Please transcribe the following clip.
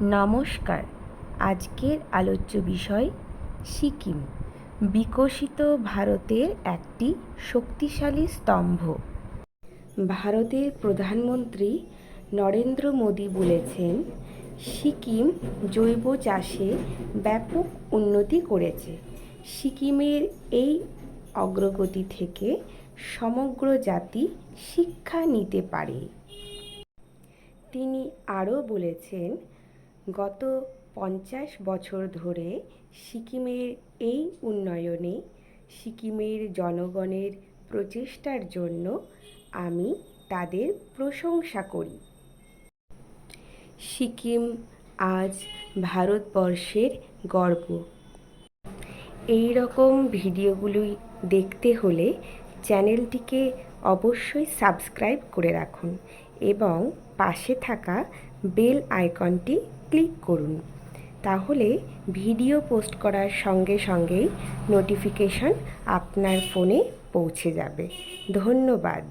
নমস্কার। আজকের আলোচ্য বিষয় সিকিম, বিকশিত ভারতের একটি শক্তিশালী স্তম্ভ। ভারতের প্রধানমন্ত্রী নরেন্দ্র মোদী বলেছেন, সিকিম জৈব চাষে ব্যাপক উন্নতি করেছে। সিকিমের এই অগ্রগতি থেকে সমগ্র জাতি শিক্ষা নিতে পারে। তিনি আরও বলেছেন গত পঞ্চাশ বছর ধরে সিকিমের এই উন্নয়নে সিকিমের জনগণের প্রচেষ্টার জন্য আমি তাদের প্রশংসা করি। সিকিম আজ ভারতবর্ষের গর্ব। এই রকম ভিডিওগুলোই দেখতে হলে চ্যানেলটিকে অবশ্যই সাবস্ক্রাইব করে রাখুন এবং পাশে থাকা বেল আইকনটি ক্লিক করুন। তাহলে ভিডিও পোস্ট করার সঙ্গে সঙ্গেই নোটিফিকেশন আপনার ফোনে পৌঁছে যাবে। ধন্যবাদ।